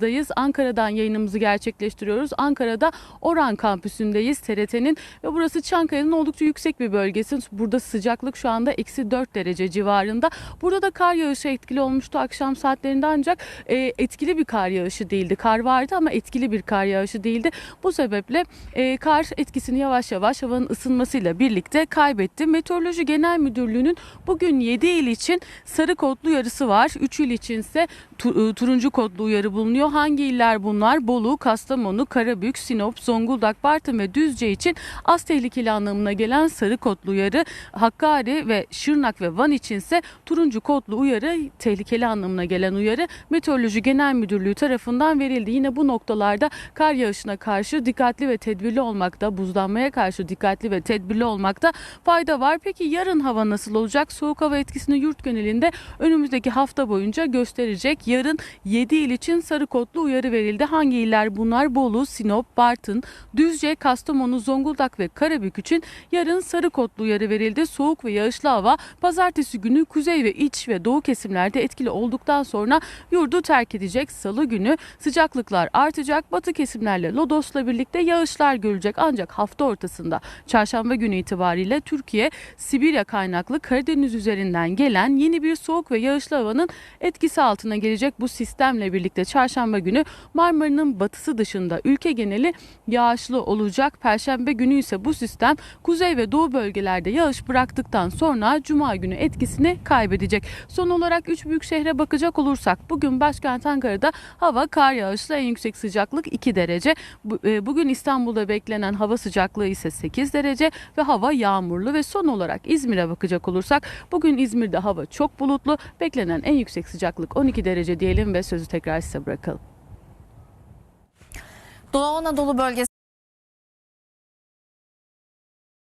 Dayız. Ankara'dan yayınımızı gerçekleştiriyoruz. Ankara'da Oran kampüsündeyiz TRT'nin ve burası Çankaya'nın oldukça yüksek bir bölgesi. Burada sıcaklık şu anda eksi 4 derece civarında. Burada da kar yağışı etkili olmuştu akşam saatlerinde ancak e, etkili bir kar yağışı değildi. Kar vardı ama etkili bir kar yağışı değildi. Bu sebeple e, kar etkisini yavaş yavaş havanın ısınmasıyla birlikte kaybetti. Meteoroloji Genel Müdürlüğü'nün bugün 7 il için sarı kodlu uyarısı var. 3 il için ise e, turuncu kodlu uyarı bulunuyor. Hangi iller bunlar? Bolu, Kastamonu, Karabük, Sinop, Zonguldak, Bartın ve Düzce için az tehlikeli anlamına gelen sarı kodlu uyarı. Hakkari ve Şırnak ve Van içinse turuncu kodlu uyarı tehlikeli anlamına gelen uyarı Meteoroloji Genel Müdürlüğü tarafından verildi. Yine bu noktalarda kar yağışına karşı dikkatli ve tedbirli olmakta, buzlanmaya karşı dikkatli ve tedbirli olmakta fayda var. Peki yarın hava nasıl olacak? Soğuk hava etkisini yurt genelinde önümüzdeki hafta boyunca gösterecek. Yarın 7 il için sarı kodlu uyarı verildi. Hangi iller bunlar? Bolu, Sinop, Bartın, Düzce, Kastamonu, Zonguldak ve Karabük için yarın sarı kodlu uyarı verildi. Soğuk ve yağışlı hava pazartesi günü kuzey ve iç ve doğu kesimlerde etkili olduktan sonra yurdu terk edecek. Salı günü sıcaklıklar artacak. Batı kesimlerle Lodos'la birlikte yağışlar görülecek. Ancak hafta ortasında çarşamba günü itibariyle Türkiye Sibirya kaynaklı Karadeniz üzerinden gelen yeni bir soğuk ve yağışlı havanın etkisi altına gelecek. Bu sistemle birlikte çarşamba günü Marmara'nın batısı dışında ülke geneli yağışlı olacak. Perşembe günü ise bu sistem kuzey ve doğu bölgelerde yağış bıraktıktan sonra cuma günü etkisini kaybedecek. Son olarak 3 büyük şehre bakacak olursak bugün başkent Ankara'da hava kar yağışlı en yüksek sıcaklık 2 derece. E, Bugün İstanbul'da beklenen hava sıcaklığı ise 8 derece ve hava yağmurlu ve son olarak İzmir'e bakacak olursak bugün İzmir'de hava çok bulutlu. Beklenen en yüksek sıcaklık 12 derece diyelim ve sözü tekrar size bırakalım. Doğu Anadolu bölgesi